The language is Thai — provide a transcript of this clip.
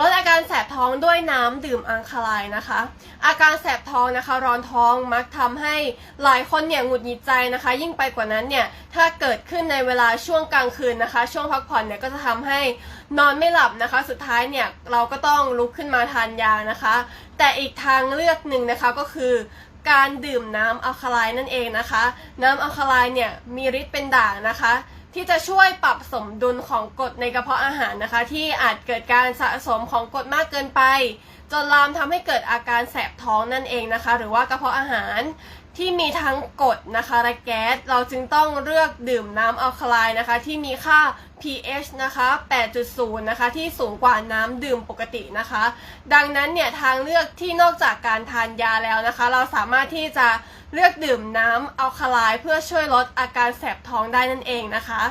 ลดอาการแสบท้องด้วยน้ำดื่มอังคาไลน์นะคะ อาการแสบท้องนะคะ ร้อนท้องมักทำให้หลายคนเนี่ยหงุดหงิดใจนะคะ ยิ่งไปกว่านั้นเนี่ยถ้าเกิดขึ้นในเวลาช่วงกลางคืนนะคะ ช่วงพักผ่อนเนี่ยก็จะทำให้นอนไม่หลับนะคะ สุดท้ายเนี่ยเราก็ต้องลุกขึ้นมาทานยานะคะ แต่อีกทางเลือกหนึ่งนะคะก็คือการดื่มน้ำอัลคาไลน์นั่นเองนะคะ น้ำอัลคาไลน์เนี่ยมีฤทธิ์เป็นด่างนะคะ ที่จะช่วยปรับสมดุลของกรดในกระเพาะอาหารนะคะ ที่อาจเกิดการสะสมของกรดมากเกินไป จนลามทำให้เกิดอาการแสบท้องนั่นเองนะคะ หรือว่ากระเพาะอาหารที่มีทั้งกรดนะคะและแก๊สเราจึงต้องเลือกดื่มน้ำอัลคาไลน์นะคะ ที่มีค่า pH นะคะ 8.0 นะคะ ที่สูงกว่าน้ำดื่มปกตินะคะ ดังนั้นเนี่ยทางเลือกที่นอกจากการทานยาแล้วนะคะ เราสามารถที่จะ เลือกดื่มน้ำอัลคาไลเพื่อช่วยลดอาการแสบท้องได้นั่นเองนะคะ